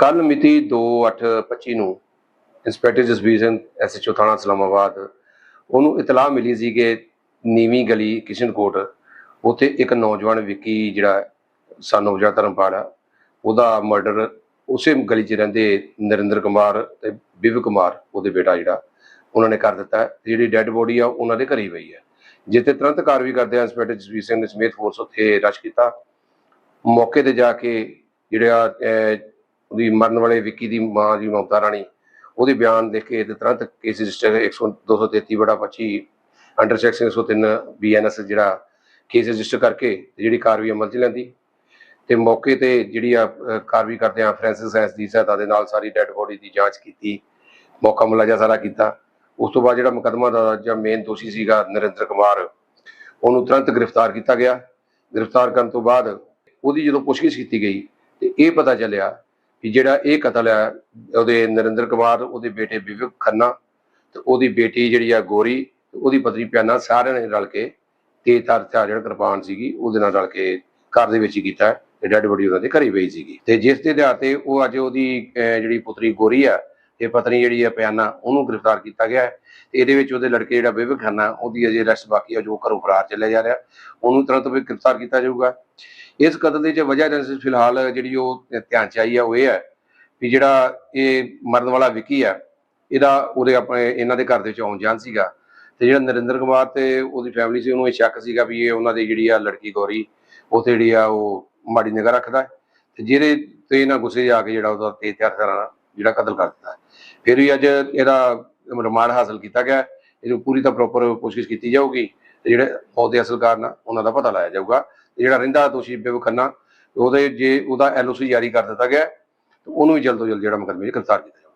ਕੱਲ ਮਿਤੀ 2/8/25 ਨੂੰ ਇੰਸਪੈਕਟਰ ਜਸਬੀਰ ਸਿੰਘ ਐਸਐਚਓ ਥਾਣਾ ਇਸਲਾਮਾਬਾਦ, ਉਹਨੂੰ ਇਤਲਾਹ ਮਿਲੀ ਸੀ ਕਿ ਨੀਵੀਂ ਗਲੀ ਕਿਸ਼ਨਕੋਟ, ਉੱਥੇ ਇੱਕ ਨੌਜਵਾਨ ਵਿੱਕੀ ਜਿਹੜਾ ਸਾਨੂੰ ਜਿਹੜਾ ਧਰਮਪਾਲ ਆ, ਉਹਦਾ ਮਰਡਰ ਉਸੇ ਗਲੀ 'ਚ ਰਹਿੰਦੇ ਨਰਿੰਦਰ ਕੁਮਾਰ ਤੇ ਬਿਵ ਕੁਮਾਰ, ਉਹਦੇ ਬੇਟਾ ਜਿਹੜਾ ਉਹਨਾਂ ਨੇ ਕਰ ਦਿੱਤਾ ਜਿਹੜੀ ਡੈੱਡ ਬੋਡੀ ਆ, ਉਹਨਾਂ ਦੇ ਘਰੇ ਹੀ ਪਈ ਹੈ। ਜਿੱਥੇ ਤੁਰੰਤ ਕਾਰਵਾਈ ਕਰਦੇ ਇੰਸਪੈਕਟਰ ਜਸਬੀਰ ਸਿੰਘ ਨੇ ਸਮੇਤ ਫੋਰਸ ਉੱਥੇ ਰਸ਼ ਕੀਤਾ। ਮੌਕੇ ਤੇ ਜਾ ਕੇ ਜਿਹੜਾ ਉਹਦੀ ਮਰਨ ਵਾਲੇ ਵਿੱਕੀ ਦੀ ਮਾਂ ਜੀ, ਮਮਤਾ ਰਾਣੀ, ਉਹਦੇ ਬਿਆਨ ਦੇਖ ਕੇ ਤੇ ਤੁਰੰਤ ਕੇਸ ਰਜਿਸਟਰ 233 ਬੜਾ 25 ਅੰਡਰ ਸੈਕਸ਼ਨ 103 ਬੀਐਨਐਸ ਜਿਹੜਾ ਕੇਸ ਰਜਿਸਟਰ ਕਰਕੇ ਜਿਹੜੀ ਕਾਰਵਾਈ ਅਮਲ 'ਚ ਲੈਂਦੀ। ਤੇ ਮੌਕੇ ਤੇ ਜਿਹੜੀ ਆ ਕਾਰਵਾਈ ਕਰਦੇ ਆ, ਫ੍ਰੈਂਸਿਸ ਸਾਇੰਸ ਦੀ ਸਹਾਇਤਾ ਦੇ ਨਾਲ ਸਾਰੀ ਡੈੱਡ ਬੋਡੀ ਦੀ ਜਾਂਚ ਕੀਤੀ। ਮੌਕਾ ਮੁਲਾਜ਼ਾ ਸਾਰਾ ਕੀਤਾ। ਉਸ ਤੋਂ ਬਾਅਦ ਜਿਹੜਾ ਮੁਕੱਦਮਾ ਦਾ ਜਾਂ ਮੇਨ ਦੋਸ਼ੀ ਸੀਗਾ ਨਰਿੰਦਰ ਕੁਮਾਰ, ਉਹਨੂੰ ਤੁਰੰਤ ਗ੍ਰਿਫਤਾਰ ਕੀਤਾ ਗਿਆ। ਗ੍ਰਿਫਤਾਰ ਕਰਨ ਤੋਂ ਬਾਅਦ ਉਹਦੀ ਜਦੋਂ ਪੁੱਛਗਿੱਛ ਕੀਤੀ ਗਈ ਤੇ ਇਹ ਪਤਾ ਚੱਲਿਆ ਕਿ ਜਿਹੜਾ ਇਹ ਕਤਲ ਹੈ, ਉਹਦੇ ਨਰਿੰਦਰ ਕੁਮਾਰ, ਉਹਦੇ ਬੇਟੇ ਵਿਵੇਕ ਖੰਨਾ ਤੇ ਉਹਦੀ ਬੇਟੀ ਜਿਹੜੀ ਆ ਗੋਰੀ ਉਹਦੀ ਪਤਨੀ ਪਿਆਨਾ ਸਾਰਿਆਂ ਨੇ ਰਲ ਕੇ ਤੇਜ਼ ਧਾਰ ਹਥਿਆਰ ਜਿਹੜਾ ਕਿਰਪਾਨ ਸੀਗੀ, ਉਹਦੇ ਨਾਲ ਰਲ ਕੇ ਘਰ ਦੇ ਵਿੱਚ ਹੀ ਕੀਤਾ ਤੇ ਡੈਡ ਬੋਡੀ ਉਹਨਾਂ ਦੇ ਘਰੇ ਪਈ ਸੀਗੀ। ਤੇ ਜਿਸ ਦੇ ਆਧਾਰ ਤੇ ਉਹ ਅੱਜ ਉਹਦੀ ਜਿਹੜੀ ਪੁੱਤਰੀ ਗੋਰੀ ਆ ਇਹ ਪਤਨੀ ਜਿਹੜੀ ਹੈ ਪਿਆਨਾ, ਉਹਨੂੰ ਗ੍ਰਿਫਤਾਰ ਕੀਤਾ ਗਿਆ ਹੈ ਤੇ ਇਹਦੇ ਵਿੱਚ ਉਹਦੇ ਲੜਕੇ ਜਿਹੜਾ ਵਿਵੇਕ ਖੰਨਾ, ਉਹਦੀ ਅਜੇ ਅਰੈਸਟ ਬਾਕੀ ਆ, ਜੋ ਘਰੋਂ ਫਰਾਰ ਚੱਲਿਆ ਜਾ ਰਿਹਾ। ਉਹਨੂੰ ਤੁਰੰਤ ਵੀ ਗ੍ਰਿਫਤਾਰ ਕੀਤਾ ਜਾਊਗਾ। ਇਸ ਕਤਲ ਦੀ ਜੇ ਵਜ੍ਹਾ ਜੈਸੇ ਫਿਲਹਾਲ ਜਿਹੜੀ ਉਹ ਧਿਆਨ ਚ ਆਈ ਆ, ਉਹ ਇਹ ਹੈ ਵੀ ਜਿਹੜਾ ਇਹ ਮਰਨ ਵਾਲਾ ਵਿਕੀ ਹੈ ਇਹਦਾ ਉਹਦੇ ਆਪਣੇ, ਇਹਨਾਂ ਦੇ ਘਰ ਦੇ ਵਿੱਚ ਆਉਣ ਜਾਣ ਸੀਗਾ। ਤੇ ਜਿਹੜਾ ਨਰਿੰਦਰ ਕੁਮਾਰ ਤੇ ਉਹਦੀ ਫੈਮਿਲੀ ਸੀ, ਉਹਨੂੰ ਇਹ ਸ਼ੱਕ ਸੀਗਾ ਵੀ ਇਹ ਉਹਨਾਂ ਦੀ ਜਿਹੜੀ ਆ ਲੜਕੀ ਗੌਰੀ, ਉਹ ਜਿਹੜੀ ਆ ਉਹ ਮਾੜੀ ਨਿਗਾਹ ਰੱਖਦਾ ਤੇ ਜਿਹਦੇ ਤੇ ਇਹਨਾਂ ਗੁੱਸੇ ਜਾ ਕੇ ਜਿਹੜਾ ਉਹਦਾ ਤੇਜ਼ ਹਥਿਆਰ ਨਾਲ ਜਿਹੜਾ ਕਤਲ ਕਰ ਦਿੱਤਾ। ਫਿਰ ਵੀ ਅੱਜ ਇਹਦਾ ਰਿਮਾਂਡ ਹਾਸਲ ਕੀਤਾ ਗਿਆ। ਇਹਨੂੰ ਪੂਰੀ ਤਾਂ ਪ੍ਰੋਪਰ ਪੁੱਛਗਿੱਛ ਕੀਤੀ ਜਾਊਗੀ ਤੇ ਜਿਹੜੇ ਮੌਤ ਦੇ ਅਸਲ ਕਾਰਨ ਆ, ਉਹਨਾਂ ਦਾ ਪਤਾ ਲਾਇਆ ਜਾਊਗਾ। ਤੇ ਜਿਹੜਾ ਰਹਿੰਦਾ ਦੋਸ਼ੀ ਬੇਬ ਖੰਨਾ ਉਹਦੇ ਜੇ ਉਹਦਾ ਐਲਓਸੀ ਜਾਰੀ ਕਰ ਦਿੱਤਾ ਗਿਆ ਤੇ ਉਹਨੂੰ ਵੀ ਜਲਦ ਤੋਂ ਜਲਦ ਜਿਹੜਾ ਮੁਕੱਦਮੇ 'ਚ ਗ੍ਰਿਫਤਾਰ ਕੀਤਾ ਜਾਊਗਾ